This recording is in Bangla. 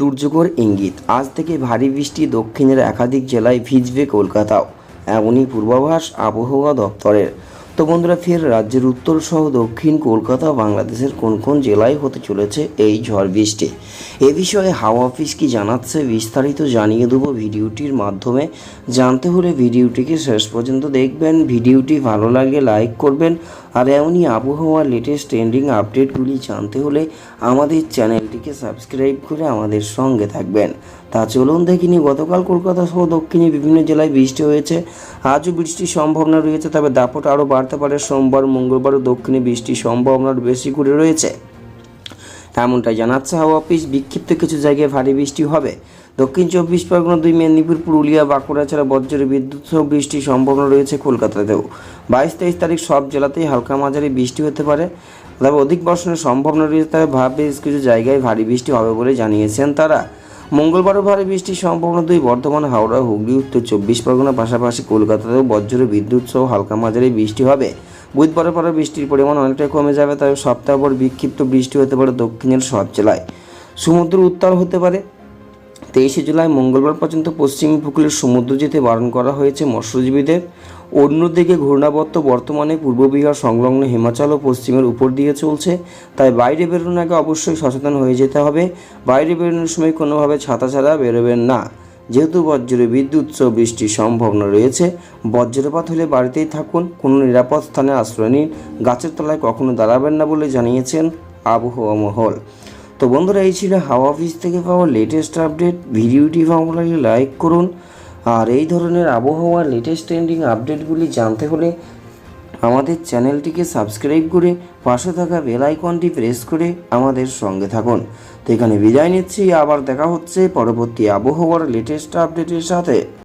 দুর্যোগের ইঙ্গিত। আজ থেকে ভারী বৃষ্টি দক্ষিণের একাধিক জেলায় ভিজবে কলকাতাও। এমনই পূর্বাভাস আবহাওয়া দপ্তরের। তো বন্ধুরা, ফের রাজ্যের উত্তর সহ দক্ষিণ কলকাতা বাংলাদেশের কোন কোন জেলায় হতে চলেছে এই ঝড় বৃষ্টি? এ বিষয়ে হাওয়া অফিস কি জানাচ্ছে বিস্তারিত জানিয়ে দেবো ভিডিওটির মাধ্যমে। জানতে হলে ভিডিওটিকে শেষ পর্যন্ত দেখবেন। ভিডিওটি ভালো লাগলে লাইক করবেন। আর এমনই আবহাওয়ার লেটেস্ট ট্রেন্ডিং আপডেটগুলি জানতে হলে আমাদের চ্যানেলটিকে সাবস্ক্রাইব করে আমাদের সঙ্গে থাকবেন। তা চলুন দেখিনি, গতকাল কলকাতা সহ দক্ষিণে বিভিন্ন জেলায় বৃষ্টি হয়েছে। আজও বৃষ্টির সম্ভাবনা রয়েছে, তবে দাপট আরও বাড়তে পারে। সোমবার মঙ্গলবারও দক্ষিণে বৃষ্টির সম্ভাবনা বেশি করে রয়েছে। এমনটাই জানাচ্ছে হাওয়া অফিস। বিক্ষিপ্ত কিছু জায়গায় ভারী বৃষ্টি হবে। দক্ষিণ চব্বিশ পরগনা দুই, মেদিনীপুর, পুরুলিয়া, বাঁকুড়া ছাড়া বজ্রের বিদ্যুৎ সহ বৃষ্টির সম্ভাবনা রয়েছে কলকাতাতেও। বাইশ তেইশ তারিখ সব জেলাতেই হালকা মাঝারি বৃষ্টি হতে পারে। তবে অধিক বর্ষণের সম্ভাবনা রয়েছে, তবে ভাব বেশ কিছু জায়গায় ভারী বৃষ্টি হবে বলে জানিয়েছেন তারা। মঙ্গলবারও ভারী বৃষ্টির সম্ভাবনা দুই বর্ধমান, হাওড়া, হুগলি, উত্তর চব্বিশ পরগনা, পাশাপাশি কলকাতাতেও বজ্র, বিদ্যুৎ সহ হালকা মাঝারি বৃষ্টি হবে। বুধবারের পরে বৃষ্টির পরিমাণ অনেকটাই কমে যাবে তবে সপ্তাহ পর বিক্ষিপ্ত বৃষ্টি হতে পারে দক্ষিণের সব জেলায়। সমুদ্র উত্তাল হতে পারে। তেইশে জুলাই মঙ্গলবার পর্যন্ত পশ্চিম উপকূলের সমুদ্র যেতে বারণ করা হয়েছে মৎস্যজীবীদের। অন্যদিকে ঘূর্ণাবর্ত বর্তমানে পূর্ব বিহার সংলগ্ন হিমাচল ও পশ্চিমের উপর দিয়ে চলছে। তাই বাইরে বেরোনোর আগে অবশ্যই সচেতন হয়ে যেতে হবে। বাইরে বেরোনোর সময় কোনোভাবে ছাতা ছাড়া বেরোবেন না। যেহেতু বজ্র বিদ্যুৎ সহ বৃষ্টির সম্ভাবনা রয়েছে, বজ্রপাত হলে বাড়িতেই থাকুন। কোনো নিরাপদ স্থানে আশ্রয় নিন। গাছের তলায় কখনো দাঁড়াবেন না বলে জানিয়েছেন আবহাওয়া মহল। তো বন্ধুরা, এই ছিল হাওয়া অফিস থেকে পাওয়া লেটেস্ট আপডেট ভিডিওটি ভালো লাগলে লাইক করুন। আর এই ধরনের আবহাওয়ার লেটেস্ট ট্রেন্ডিং আপডেটগুলি জানতে হলে আমাদের চ্যানেলটিকে সাবস্ক্রাইব করে পাশে থাকা বেল আইকনটি প্রেস করে আমাদের সঙ্গে থাকুন। তো এখানে বিদায় নিচ্ছি, আবার দেখা হচ্ছে পরবর্তী আবহাওয়ার লেটেস্ট আপডেটের সাথে।